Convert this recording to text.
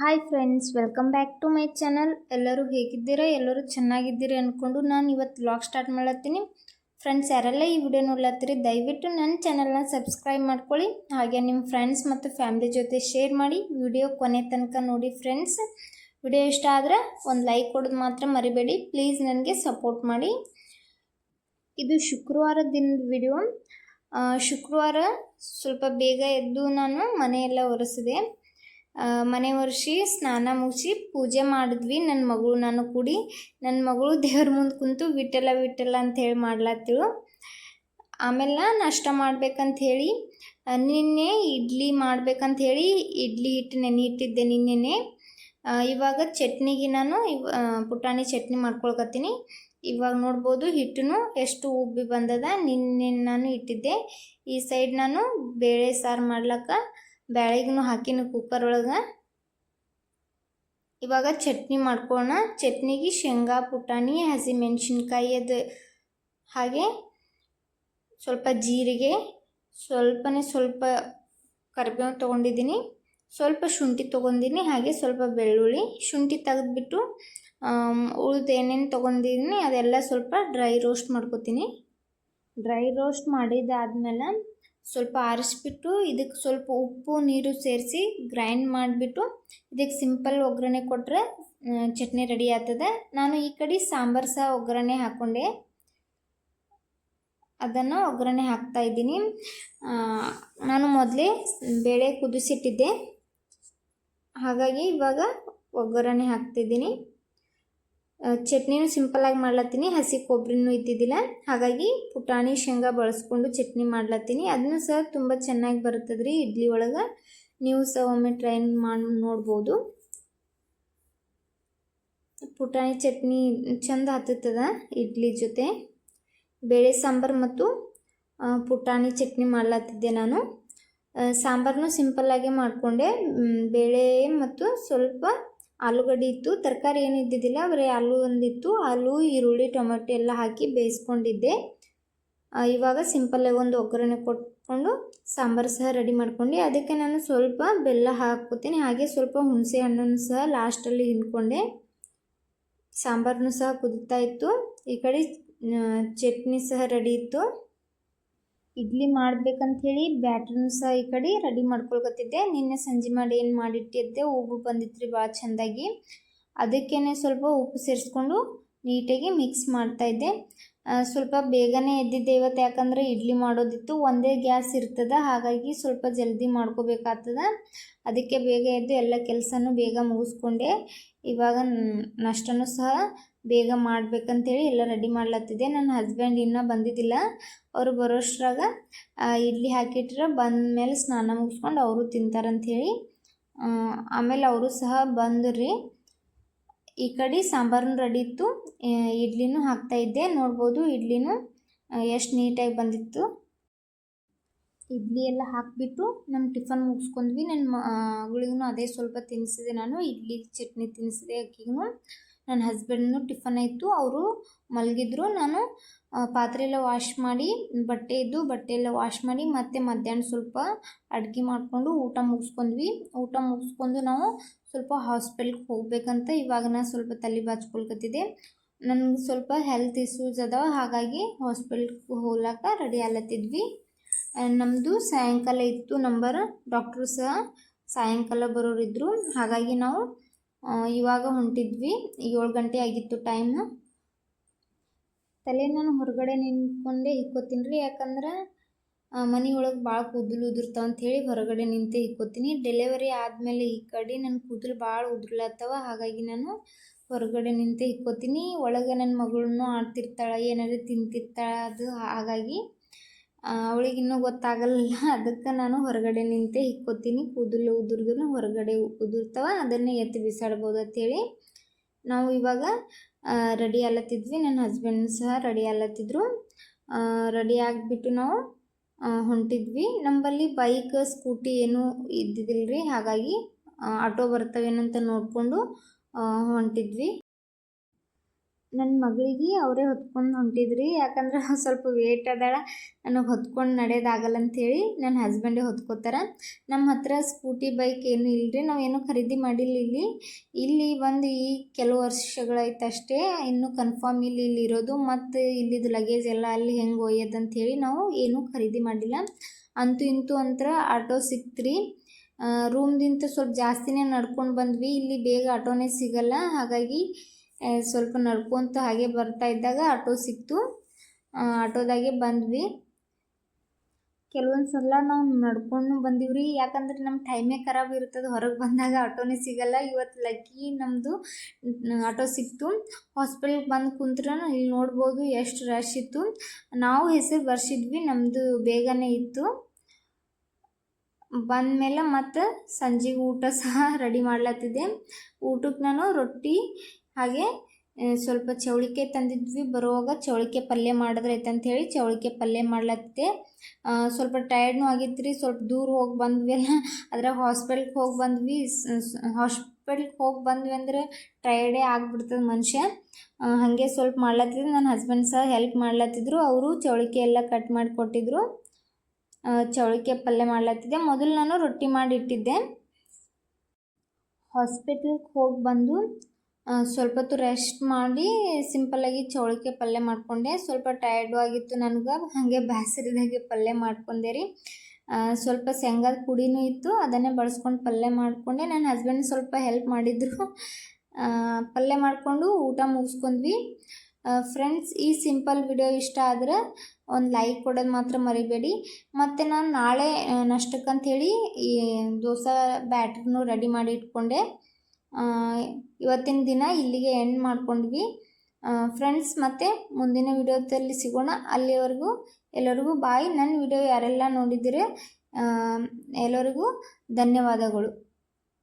Hi friends welcome back to my channel ಎಲ್ಲರೂ ಹೇಗಿದ್ದೀರಾ? ಎಲ್ಲರೂ ಚೆನ್ನಾಗಿದ್ದೀರಿ ಅಂದ್ಕೊಂಡು ನಾನು ಇವತ್ತು ವ್ಲಾಗ್ ಸ್ಟಾರ್ಟ್ ಮಾಡತ್ತೀನಿ. ಫ್ರೆಂಡ್ಸ್ ಯಾರೆಲ್ಲ ಈ ವಿಡಿಯೋ ನೋಡ್ಲತ್ತೀರಿ, ದಯವಿಟ್ಟು ನನ್ನ ಚಾನಲ್ನ ಸಬ್ಸ್ಕ್ರೈಬ್ ಮಾಡ್ಕೊಳ್ಳಿ. ಹಾಗೆ ನಿಮ್ಮ ಫ್ರೆಂಡ್ಸ್ ಮತ್ತು ಫ್ಯಾಮಿಲಿ ಜೊತೆ ಶೇರ್ ಮಾಡಿ. ವಿಡಿಯೋ ಕೊನೆ ತನಕ ನೋಡಿ ಫ್ರೆಂಡ್ಸ್ ವಿಡಿಯೋ ಇಷ್ಟ ಆದರೆ ಒಂದು ಲೈಕ್ ಕೊಡೋದು ಮಾತ್ರ ಮರಿಬೇಡಿ. ಪ್ಲೀಸ್ ನನಗೆ ಸಪೋರ್ಟ್ ಮಾಡಿ. ಇದು ಶುಕ್ರವಾರ ದಿನದ ವಿಡಿಯೋ ಶುಕ್ರವಾರ ಸ್ವಲ್ಪ ಬೇಗ ಎದ್ದು ನಾನು ಮನೆಯೆಲ್ಲ ಒರೆಸಿದೆ. ಮನೆ ಒರೆಸಿ ಸ್ನಾನ ಮುಗಿಸಿ ಪೂಜೆ ಮಾಡಿದ್ವಿ. ನನ್ನ ಮಗಳು ನಾನು ಕೂಡಿ ನನ್ನ ಮಗಳು ದೇವ್ರ ಮುಂದೆ ಕುಂತು ವಿಟ್ಟಲ್ಲ ಅಂತ ಹೇಳಿ ಮಾಡ್ಲತ್ತಿಳು. ಆಮೇಲೆ ನಾಷ್ಟ ಮಾಡ್ಬೇಕಂತ ಹೇಳಿ ನಿನ್ನೆ ಇಡ್ಲಿ ಮಾಡ್ಬೇಕಂತ ಹೇಳಿ ಇಡ್ಲಿ ಹಿಟ್ಟು ನೆನೆ ಇಟ್ಟಿದ್ದೆ ನಿನ್ನೆನೆ. ಇವಾಗ ಚಟ್ನಿಗೆ ನಾನು ಇವ ಪುಟಾಣಿ ಚಟ್ನಿ ಮಾಡ್ಕೊಳ್ಕತ್ತೀನಿ. ಇವಾಗ ನೋಡ್ಬೋದು ಹಿಟ್ಟನು ಎಷ್ಟು ಉಬ್ಬಿ ಬಂದದ, ನಿನ್ನೆ ನಾನು ಇಟ್ಟಿದ್ದೆ. ಈ ಸೈಡ್ ನಾನು ಬೇಳೆ ಸಾರು ಮಾಡ್ಲಕ್ಕ ಬ್ಯಾಳಿಗೂ ಹಾಕಿನ ಕುಕ್ಕರ್ ಒಳಗೆ ಇವಾಗ ಚಟ್ನಿ ಮಾಡ್ಕೊಳ್ಳೋಣ ಚಟ್ನಿಗೆ ಶೇಂಗಾ, ಪುಟಾಣಿ, ಹಸಿಮೆಣ್ಸಿನ್ಕಾಯಿ ಅದು ಹಾಗೆ ಸ್ವಲ್ಪ ಜೀರಿಗೆ, ಸ್ವಲ್ಪನೇ ಸ್ವಲ್ಪ ಕರಿಬೇವು ತೊಗೊಂಡಿದ್ದೀನಿ. ಸ್ವಲ್ಪ ಶುಂಠಿ ತೊಗೊಂಡಿನಿ ಹಾಗೆ ಸ್ವಲ್ಪ ಬೆಳ್ಳುಳ್ಳಿ. ಶುಂಠಿ ತೆಗೆದ್ಬಿಟ್ಟು ಉಳ್ದು ಏನೇನು ತೊಗೊಂಡಿದ್ದೀನಿ ಅದೆಲ್ಲ ಸ್ವಲ್ಪ ಡ್ರೈ ರೋಸ್ಟ್ ಮಾಡ್ಕೊತೀನಿ. ಡ್ರೈ ರೋಸ್ಟ್ ಮಾಡಿದ್ದಾದ್ಮೇಲೆ ಸ್ವಲ್ಪ ಆರಿಸ್ಬಿಟ್ಟು ಇದಕ್ಕೆ ಸ್ವಲ್ಪ ಉಪ್ಪು, ನೀರು ಸೇರಿಸಿ ಗ್ರೈಂಡ್ ಮಾಡಿಬಿಟ್ಟು ಇದಕ್ಕೆ ಸಿಂಪಲ್ ಒಗ್ಗರಣೆ ಕೊಟ್ಟರೆ ಚಟ್ನಿ ರೆಡಿ ಆಗ್ತದೆ. ನಾನು ಈ ಕಡೆ ಸಾಂಬಾರು ಸಹ ಒಗ್ಗರಣೆ ಹಾಕ್ಕೊಂಡೆ ಅದನ್ನು ಒಗ್ಗರಣೆ ಹಾಕ್ತಾ ಇದ್ದೀನಿ. ನಾನು ಮೊದಲೇ ಬೇಳೆ ಕುದಿಸಿಟ್ಟಿದ್ದೆ. ಹಾಗಾಗಿ ಇವಾಗ ಒಗ್ಗರಣೆ ಹಾಕ್ತಿದ್ದೀನಿ. ಚಟ್ನಿನೂ ಸಿಂಪಲಾಗಿ ಮಾಡ್ಲತ್ತೀನಿ. ಹಸಿ ಕೊಬ್ಬರಿನೂ ಇದ್ದಿದ್ದಿಲ್ಲ. ಹಾಗಾಗಿ ಪುಟಾಣಿ, ಶೇಂಗಾ ಬಳಸ್ಕೊಂಡು ಚಟ್ನಿ ಮಾಡ್ಲತ್ತೀನಿ. ಅದನ್ನು ಸಹ ತುಂಬ ಚೆನ್ನಾಗಿ ಬರ್ತದೆ ರೀ ಇಡ್ಲಿ ಒಳಗೆ. ನೀವು ಸಹ ಒಮ್ಮೆ ಟ್ರೈ ಮಾಡಿ ನೋಡ್ಬೋದು. ಪುಟಾಣಿ ಚಟ್ನಿ ಚಂದ ಹತ್ತದ ಇಡ್ಲಿ ಜೊತೆ. ಬೇಳೆ, ಸಾಂಬಾರು ಮತ್ತು ಪುಟಾಣಿ ಚಟ್ನಿ ಮಾಡ್ಲತ್ತಿದ್ದೆ ನಾನು. ಸಾಂಬಾರನ್ನು ಸಿಂಪಲ್ಲಾಗೆ ಮಾಡಿಕೊಂಡೆ. ಬೇಳೆ ಮತ್ತು ಸ್ವಲ್ಪ ಆಲೂಗಡ್ಡೆ ಇತ್ತು, ತರಕಾರಿ ಏನು ಇದ್ದಿದ್ದಿಲ್ಲ, ಬರೀ ಆಲೂ ಒಂದಿತ್ತು. ಆಲೂ, ಈರುಳ್ಳಿ, ಟೊಮೆಟೊ ಎಲ್ಲ ಹಾಕಿ ಬೇಯಿಸ್ಕೊಂಡಿದ್ದೆ. ಇವಾಗ ಸಿಂಪಲ್ಲಾಗಿ ಒಂದು ಒಗ್ಗರಣೆ ಕೊಟ್ಕೊಂಡು ಸಾಂಬಾರು ಸಹ ರೆಡಿ ಮಾಡ್ಕೊಂಡು. ಅದಕ್ಕೆ ನಾನು ಸ್ವಲ್ಪ ಬೆಲ್ಲ ಹಾಕ್ಕೋತೀನಿ. ಹಾಗೆ ಸ್ವಲ್ಪ ಹುಣಸೆ ಹಣ್ಣನ್ನು ಸಹ ಲಾಸ್ಟಲ್ಲಿ ಹಿಂಡ್ಕೊಂಡೆ. ಸಾಂಬಾರನ್ನು ಸಹ ಕುದಿತಾ ಇತ್ತು. ಈ ಕಡೆ ಚಟ್ನಿ ಸಹ ರೆಡಿ ಇತ್ತು. ಇಡ್ಲಿ ಮಾಡ್ಬೇಕಂತ ಹೇಳಿ ಬ್ಯಾಟ್ರನ್ನು ಸಹ ಈ ಕಡೆ ರೆಡಿ ಮಾಡ್ಕೊಳ್ಕತ್ತಿದ್ದೆ. ನಿನ್ನೆ ಸಂಜೆ ಮಾಡಿ ಏನು ಮಾಡಿಟ್ಟಿದ್ದೆ? ಉಪ್ಪು ಬಂದಿತ್ತು ರೀ ಭಾಳ ಚೆಂದಾಗಿ. ಅದಕ್ಕೇ ಸ್ವಲ್ಪ ಉಪ್ಪು ಸೇರಿಸ್ಕೊಂಡು ನೀಟಾಗಿ ಮಿಕ್ಸ್ ಮಾಡ್ತಾಯಿದ್ದೆ ಸ್ವಲ್ಪ ಬೇಗನೆ ಎದ್ದಿದ್ದೆ ಇವತ್ತು, ಯಾಕಂದರೆ ಇಡ್ಲಿ ಮಾಡೋದಿತ್ತು. ಒಂದೇ ಗ್ಯಾಸ್ ಇರ್ತದೆ, ಹಾಗಾಗಿ ಸ್ವಲ್ಪ ಜಲ್ದಿ ಮಾಡ್ಕೋಬೇಕಾಗ್ತದ. ಅದಕ್ಕೆ ಬೇಗ ಎದ್ದು ಎಲ್ಲ ಕೆಲಸನೂ ಬೇಗ ಮುಗಿಸ್ಕೊಂಡೆ. ಇವಾಗ ನಷ್ಟನೂ ಸಹ ಬೇಗ ಮಾಡಬೇಕಂತೇಳಿ ಎಲ್ಲ ರೆಡಿ ಮಾಡ್ಲತ್ತಿದ್ದೆ. ನನ್ನ ಹಸ್ಬೆಂಡ್ ಇನ್ನೂ ಬಂದಿದ್ದಿಲ್ಲ. ಅವರು ಬರೋಷ್ಟ್ರಾಗ ಇಡ್ಲಿ ಹಾಕಿಟ್ರೆ ಬಂದ ಮೇಲೆ ಸ್ನಾನ ಮುಗಿಸ್ಕೊಂಡು ಅವರು ತಿಂತಾರಂಥೇಳಿ ಆಮೇಲೆ ಅವರು ಸಹ ಬಂದ್ರಿ. ಈ ಕಡೆ ಸಾಂಬಾರು ರೆಡಿ ಇತ್ತು. ಇಡ್ಲಿನೂ ಹಾಕ್ತಾ ಇದ್ದೆ. ನೋಡ್ಬೋದು ಇಡ್ಲಿನೂ ಎಷ್ಟು ನೀಟಾಗಿ ಬಂದಿತ್ತು. ಇಡ್ಲಿ ಎಲ್ಲ ಹಾಕಿಬಿಟ್ಟು ನಮ್ಮ ಟಿಫನ್ ಮುಗಿಸ್ಕೊಂಡ್ವಿ. ನನ್ನ ಮಗಳಿಗೂ ಅದೇ ಸ್ವಲ್ಪ ತಿನ್ನಿಸಿದೆ ನಾನು. ಇಡ್ಲಿ ಚಟ್ನಿ ತಿನ್ನಿಸಿದೆ ಅಕ್ಕಿಗೂ ನನ್ನ ಹಸ್ಬೆಂಡ್ನು ಟಿಫನ್ ಆಯಿತು. ಅವರು ಮಲಗಿದ್ರು. ನಾನು ಪಾತ್ರೆ ಎಲ್ಲ ವಾಶ್ ಮಾಡಿ, ಬಟ್ಟೆ ಇದ್ದು ಬಟ್ಟೆ ಎಲ್ಲ ವಾಶ್ ಮಾಡಿ ಮತ್ತೆ ಮಧ್ಯಾಹ್ನ ಸ್ವಲ್ಪ ಅಡುಗೆ ಮಾಡಿಕೊಂಡು ಊಟ ಮುಗಿಸ್ಕೊಂಡ್ವಿ. ಊಟ ಮುಗಿಸ್ಕೊಂಡು ನಾವು ಸ್ವಲ್ಪ ಹಾಸ್ಪಿಟಲ್ಗೆ ಹೋಗ್ಬೇಕಂತ ಇವಾಗ ನಾನು ಸ್ವಲ್ಪ ತಲೆ ಬಾಚ್ಕೊಳ್ಕತ್ತಿದ್ದೆ. ನನಗೆ ಸ್ವಲ್ಪ ಹೆಲ್ತ್ ಇಶ್ಯೂಸ್ ಅದಾವ, ಹಾಗಾಗಿ ಹಾಸ್ಪಿಟಲ್ಗೆ ಹೋಗ್ಲಾಕ ರೆಡಿ ಆಗ್ಲತ್ತಿದ್ವಿ. ನಮ್ಮದು ಸಾಯಂಕಾಲ ಇತ್ತು ನಂಬರ್ ಡಾಕ್ಟ್ರು ಸಹ ಸಾಯಂಕಾಲ ಬರೋರಿದ್ದರು ಹಾಗಾಗಿ ನಾವು ಇವಾಗ ಹೊಂಟಿದ್ವಿ. ಏಳು ಗಂಟೆ ಆಗಿತ್ತು ಟೈಮು ತಲೆ ನಾನು ಹೊರಗಡೆ ನಿಂತ್ಕೊಂಡೆ ಇಕ್ಕೋತೀನಿ ರೀ. ಯಾಕಂದ್ರೆ ಮನೆ ಒಳಗೆ ಭಾಳ ಕೂದಲು ಉದುರ್ತಾವ ಅಂಥೇಳಿ ಹೊರಗಡೆ ನಿಂತೆ ಇಕ್ಕೋತೀನಿ. ಡೆಲಿವರಿ ಆದಮೇಲೆ ಈ ಕಡೆ ನನ್ನ ಕೂದಲು ಭಾಳ ಉದುರ್ಲತ್ತವ ಹಾಗಾಗಿ ನಾನು ಹೊರಗಡೆ ನಿಂತೆ ಇಕ್ಕೋತೀನಿ. ಒಳಗೆ ನನ್ನ ಮಗಳನ್ನೂ ಆಡ್ತಿರ್ತಾಳೆ, ಏನಾದ್ರೂ ತಿಂತಿರ್ತಾಳೆ, ಅದು ಹಾಗಾಗಿ ಅವಳಿಗೆ ಇನ್ನೂ ಗೊತ್ತಾಗಲ್ಲ ಅದಕ್ಕೆ ನಾನು ಹೊರಗಡೆ ನಿಂತೆ ಇಕ್ಕೋತೀನಿ. ಕೂದಲು ಉದುರಿದ್ರು ಹೊರಗಡೆ ಉದುರ್ತಾವ. ಅದನ್ನೇ ಎತ್ತಿ ಬಿಸಾಡ್ಬೋದು ಅಂತೇಳಿ ನಾವು ಇವಾಗ ರೆಡಿ ಆಗ್ಲತ್ತಿದ್ವಿ. ನನ್ನ ಹಸ್ಬೆಂಡ್ ಸಹ ರೆಡಿ ಆಗ್ಲತ್ತಿದ್ರು. ರೆಡಿ ಆಗಿಬಿಟ್ಟು ನಾವು ಹೊಂಟಿದ್ವಿ. ನಂಬಲ್ಲಿ ಬೈಕ್ ಸ್ಕೂಟಿ ಏನೂ ಇದ್ದಿದ್ದಿಲ್ಲ ರೀ ಹಾಗಾಗಿ ಆಟೋ ಬರ್ತವೇನಂತ ನೋಡಿಕೊಂಡು ಹೊಂಟಿದ್ವಿ. ನನ್ನ ಮಗಳಿಗೆ ಅವರೇ ಹೊತ್ಕೊಂಡು ಹೊಂಟಿದ್ರಿ. ಯಾಕಂದ್ರೆ ಸ್ವಲ್ಪ ವೇಟ್ ಅದಾಳ ನನಗೆ ಹೊತ್ಕೊಂಡು ನಡೆಯೋದಾಗಲ್ಲ ಅಂಥೇಳಿ ನನ್ನ ಹಸ್ಬೆಂಡೇ ಹೊತ್ಕೋತಾರೆ. ನಮ್ಮ ಹತ್ರ ಸ್ಕೂಟಿ ಬೈಕ್ ಏನೂ ಇಲ್ಲರಿ ನಾವು ಏನೂ ಖರೀದಿ ಮಾಡಿಲ್ಲ ಇಲ್ಲಿ. ಇಲ್ಲಿ ಬಂದು ಈ ಕೆಲವು ವರ್ಷಗಳಾಯ್ತಷ್ಟೇ ಇನ್ನೂ ಕನ್ಫರ್ಮ್ ಇಲ್ಲಿ ಇಲ್ಲಿ ಇರೋದು. ಮತ್ತು ಇಲ್ಲಿದ್ದು ಲಗೇಜ್ ಎಲ್ಲ ಅಲ್ಲಿ ಹೆಂಗೆ ಒಯ್ಯೋದಂಥೇಳಿ ನಾವು ಏನೂ ಖರೀದಿ ಮಾಡಿಲ್ಲ. ಅಂತೂ ಇಂತೂ ಅಂತರ ಆಟೋ ಸಿಕ್ತ್ರಿ. ರೂಮ್ದಿಂತ ಸ್ವಲ್ಪ ಜಾಸ್ತಿನೇ ನಡ್ಕೊಂಡು ಬಂದ್ವಿ. ಇಲ್ಲಿ ಬೇಗ ಆಟೋನೇ ಸಿಗಲ್ಲ. ಹಾಗಾಗಿ ಸ್ವಲ್ಪ ನಡ್ಕೊತ ಹಾಗೆ ಬರ್ತಾ ಇದ್ದಾಗ ಆಟೋ ಸಿಕ್ತು. ಆಟೋದಾಗೆ ಬಂದ್ವಿ. ಕೆಲವೊಂದು ಸಲ ನಾವು ನಡ್ಕೊಂಡು ಬಂದೀವ್ರಿ. ಯಾಕಂದ್ರೆ ನಮ್ಮ ಟೈಮೇ ಖರಾಬ್ ಇರ್ತದೆ. ಹೊರಗೆ ಬಂದಾಗ ಆಟೋನೇ ಸಿಗಲ್ಲ. ಇವತ್ತು ಲಕ್ಕಿ ನಮ್ಮದು ಆಟೋ ಸಿಕ್ತು. ಹಾಸ್ಪಿಟಲ್ಗೆ ಬಂದು ಕುಂತ್ರ. ಇಲ್ಲಿ ನೋಡ್ಬೋದು ಎಷ್ಟು ರಶ್ ಇತ್ತು. ನಾವು ಹೆಸರು ಬರ್ಸಿದ್ವಿ. ನಮ್ಮದು ಬೇಗನೆ ಇತ್ತು. ಬಂದಮೇಲೆ ಮತ್ತು ಸಂಜೆಗೆ ಊಟ ಸಹ ರೆಡಿ ಮಾಡ್ಲತ್ತಿದ್ದೆ. ಊಟಕ್ಕೆ ನಾನು ರೊಟ್ಟಿ ಹಾಗೆ ಸ್ವಲ್ಪ ಚೌಳಿಕೆ ತಂದಿದ್ವಿ. ಬರುವಾಗ ಚೌಳಿಕೆ ಪಲ್ಯ ಮಾಡಿದ್ರೈತೆ ಅಂಥೇಳಿ ಚೌಳಿಕೆ ಪಲ್ಯ ಮಾಡ್ಲತ್ತೆ. ಸ್ವಲ್ಪ ಟಯರ್ಡ್ನೂ ಆಗಿತ್ತು ಸ್ವಲ್ಪ ದೂರ ಹೋಗಿ ಬಂದ್ವಿ ಅಲ್ಲ. ಅದ್ರಾಗ ಹಾಸ್ಪಿಟ್ಲ್ಗೆ ಹೋಗಿ ಬಂದ್ವಿ. ಹಾಸ್ಪಿಟ್ಲ್ಗೆ ಹೋಗಿ ಬಂದ್ವಿ ಅಂದ್ರೆ ಟಯರ್ಡೇ ಆಗಿಬಿಡ್ತದೆ ಮನುಷ್ಯ. ಹಾಗೆ ಸ್ವಲ್ಪ ಮಾಡ್ಲತ್ತಿದ್ರು ನನ್ನ ಹಸ್ಬೆಂಡ್ ಸಹ ಹೆಲ್ಪ್ ಮಾಡ್ಲತ್ತಿದ್ರು. ಅವರು ಚೌಳಿಕೆ ಎಲ್ಲ ಕಟ್ ಮಾಡಿ ಕೊಟ್ಟಿದ್ರು ಚೌಳಿಕೆ ಪಲ್ಯ ಮಾಡ್ಲತ್ತಿದ್ದೆ. ಮೊದಲು ನಾನು ರೊಟ್ಟಿ ಮಾಡಿ ಇಟ್ಟಿದ್ದೆ. ಹಾಸ್ಪಿಟ್ಲಿಗೆ ಹೋಗಿ ಬಂದು ಸ್ವಲ್ಪ ಹೊತ್ತು ರೆಸ್ಟ್ ಮಾಡಿ ಸಿಂಪಲ್ಲಾಗಿ ಚೌಳಿಕೆ ಪಲ್ಯ ಮಾಡಿಕೊಂಡೆ. ಸ್ವಲ್ಪ ಟಯರ್ಡು ಆಗಿತ್ತು ನನಗೆ, ಹಾಗೆ ಬ್ಯಾಸರಿದಾಗೆ ಪಲ್ಯ ಮಾಡ್ಕೊಂಡೆ ರೀ. ಸ್ವಲ್ಪ ಶೇಂಗಾದ ಪುಡಿನೂ ಇತ್ತು, ಅದನ್ನೇ ಬಳಸ್ಕೊಂಡು ಪಲ್ಯ ಮಾಡಿಕೊಂಡೆ. ನನ್ನ ಹಸ್ಬೆಂಡ್ ಸ್ವಲ್ಪ ಹೆಲ್ಪ್ ಮಾಡಿದ್ರು. ಪಲ್ಯ ಮಾಡಿಕೊಂಡು ಊಟ ಮುಗಿಸ್ಕೊಂಡ್ವಿ. ಫ್ರೆಂಡ್ಸ್ ಈ ಸಿಂಪಲ್ ವಿಡಿಯೋ ಇಷ್ಟ ಆದರೆ ಒಂದು ಲೈಕ್ ಕೊಡೋದು ಮಾತ್ರ ಮರಿಬೇಡಿ. ಮತ್ತು ನಾನು ನಾಳೆ ನಷ್ಟಕ್ಕಂಥೇಳಿ ಈ ದೋಸೆ ಬ್ಯಾಟ್ರಿನೂ ರೆಡಿ ಮಾಡಿ ಇಟ್ಕೊಂಡೆ. ಇವತ್ತಿನ ದಿನ ಇಲ್ಲಿಗೆ ಎಂಡ್ ಮಾಡ್ಕೊಂಡ್ವಿ. ಫ್ರೆಂಡ್ಸ್ ಮತ್ತು ಮುಂದಿನ ವಿಡಿಯೋದಲ್ಲಿ ಸಿಗೋಣ. ಅಲ್ಲಿವರೆಗೂ ಎಲ್ಲರಿಗೂ ಬಾಯ್ ನನ್ನ ವಿಡಿಯೋ ಯಾರೆಲ್ಲ ನೋಡಿದರೆ ಎಲ್ಲರಿಗೂ ಧನ್ಯವಾದಗಳು.